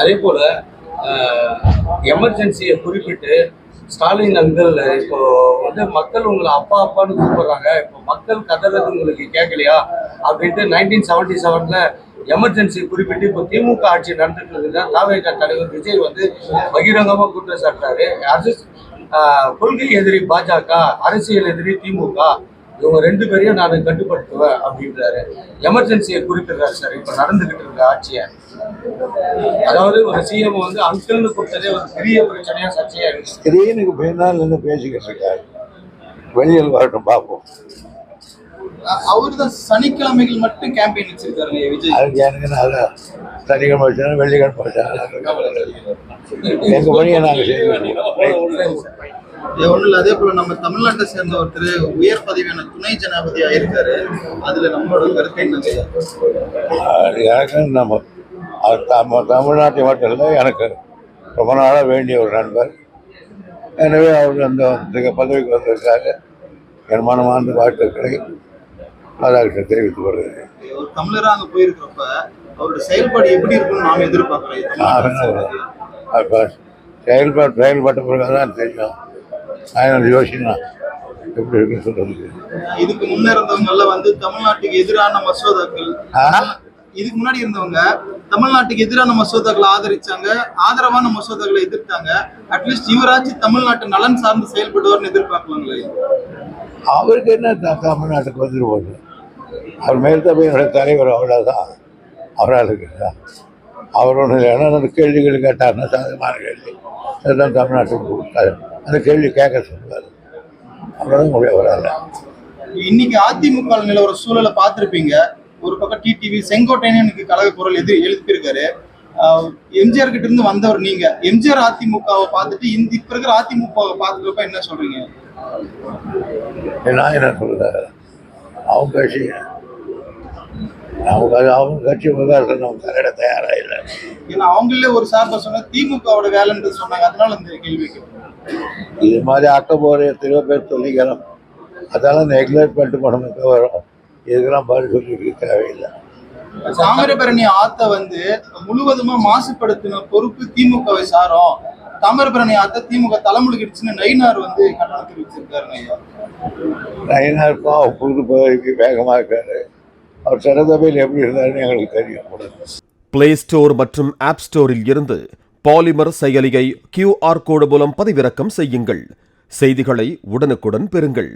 அதே போல எமர்ஜென்சியை குறிப்பிட்டு ஸ்டாலின் அங்கிள் இப்போ வந்து மக்கள் உங்களை அப்பா அப்பான்னு கூப்பிடுறாங்க. இப்போ மக்கள் கதறது உங்களுக்கு கேட்கலையா? அப்படின்ட்டு நைன்டீன் செவன்டி செவன்ல எமர்ஜென்சி குறிப்பிட்டு இப்போ திமுக ஆட்சி நடந்துட்டு இருக்குதா தாவேக தலைவர் விஜய் வந்து பகிரங்கமாக குற்றம் சாட்டுறாரு. அரசு கொள்கை எதிரி பாஜக அரசியல் எதிரி திமுக இவங்க ரெண்டு பேரையும் நான் கட்டுப்படுத்துவேன் அப்படின்றாரு. எமர்ஜென்சியை குறிப்பிடுறாரு சார் இப்போ நடந்துகிட்டு இருக்க ஆட்சியை. அதாவது ஒரு சிஎம் வந்து அங்கிள்னு கொடுத்ததே ஒரு பெரிய பிரச்சனையா சர்ச்சையா இருக்கு ஸ்கிரீனுக்கு பின்னால் நின்று பேசிக்கிட்டு இருக்காரு. வெளியில் வரட்டும் பார்ப்போம். அவரு தான் சனிக்கிழமைகள் மட்டும் கேம்பெயின் வச்சிருக்காருங்க விஜய்? அதுக்கு எனக்கு நல்ல சனிக்கிழமை வச்சா வெள்ளிக்கிழமை வச்சா எங்கள் பணியை நாங்கள் செய்வோம். ஒன்றும் இல்லை. அதே போல நம்ம தமிழ்நாட்டை சேர்ந்த ஒருத்தர் உயர் பதவியான துணை ஜனாதிபதி ஆயிருக்காரு. அதுல நம்மளோட கருத்து எனக்கு நம்ம அவர் தம தமிழ்நாட்டை மட்டும் இல்லை எனக்கு ரொம்ப நாளாக வேண்டிய ஒரு நண்பர். எனவே அவர் அந்த பதவிக்கு வந்திருக்காங்க என் மனமார்ந்த வாழ்த்துக்களை ராதாகிருஷ்ணன் தெரிவித்துக் கொள்கிறேன். ஒரு தமிழரா அங்க போயிருக்கிறப்ப அவரோட செயல்பாடு எப்படி இருக்கும்னு நாம எதிர்பார்க்கிறோம். அப்போ செயல்பாடு செயல்பட்ட பிறகு தான் தெரியும். நான் யோசினா எப்படி இருக்குன்னு சொல்றதுக்கு. இதுக்கு முன்ன இருந்தவங்க எல்லாம் வந்து தமிழ்நாட்டுக்கு எதிரான மசோதாக்கள்? இதுக்கு முன்னாடி இருந்தவங்க தமிழ்நாட்டுக்கு எதிரான மசோதாக்களை ஆதரிச்சாங்க ஆதரவான மசோதாக்களை எதிர்த்தாங்க. அட்லீஸ்ட் இவராச்சும் தமிழ்நாட்டு நலன் சார்ந்து செயல்படுவார்னு எதிர்பார்க்கலாங்களே. அவருக்கு என்ன தமிழ்நாட்டுக்கு வந்துட்டு போகுது? அவர் மேல்தமையோட தலைவர் அவ்வளோதான் அவரால் இருக்குதா? அவர் ஒன்று என்ன கேள்விகள் கேட்டார்னா சாதகமான கேள்வி. அதுதான் தமிழ்நாட்டுக்கு கொடுத்தாரு. அந்த கேள்வி கேட்க சொல்லுவார். அவ்வளோதான் முடிய வராது இன்னைக்கு அதிமுக நிலவர சூழலை பார்த்திருப்பீங்க. ஒரு பக்கம் டிடிவி செங்கோட்டையனுக்கு கழக குரல் எதிர் எழுப்பியிருக்காரு. எம்ஜிஆர் கிட்ட இருந்து வந்தவர் நீங்க. எம்ஜிஆர் அதிமுகவை பார்த்துட்டு இந்த இப்ப இருக்கிற அதிமுகவை பார்த்துக்கப்ப என்ன சொல்றீங்க? நான் என்ன சொல்கிறேன் அவங்க கட்சி அவங்க அவங்க கட்சி விவகாரத்தில் நம்ம தலையிட தயாராக இல்லை. ஏன்னா அவங்களே ஒரு சார்பா சொன்னா திமுகவோட வேலைன்றது சொன்னாங்க. அதனால இந்த கேள்வி கேட்கிறேன். இது மாதிரி அக்கபோர் எத்தனையோ பேர் சொல்லிக்கிறோம். அதெல்லாம் நெக்லெக்ட் பண்ணிட்டு போனதுக்கு வரும் இதுக்கெல்லாம் பதில் சொல்லிட்டு தேவையில்லை. தாமிரபரணி ஆத்த வந்து முழுவதுமா மாசுபடுத்தின பொறுப்பு திமுகவை சாரும். தாமிரபரணி ஆத்த திமுக தலைமுழுகிடுச்சுன்னு நயினார் வந்து கண்டனம் தெரிவிச்சிருக்காருங்க ஐயா. நயினாருக்கும் அவர் புது பதவிக்கு வேகமாக இருக்காரு. அவர் சட்டசபையில் எப்படி இருந்தாருன்னு எங்களுக்கு தெரியும். பிளே ஸ்டோர் மற்றும் ஆப் ஸ்டோரில் இருந்து பாலிமர் செயலியை கியூஆர் கோடு மூலம் பதிவிறக்கம் செய்யுங்கள். செய்திகளை உடனுக்குடன் பெறுங்கள்.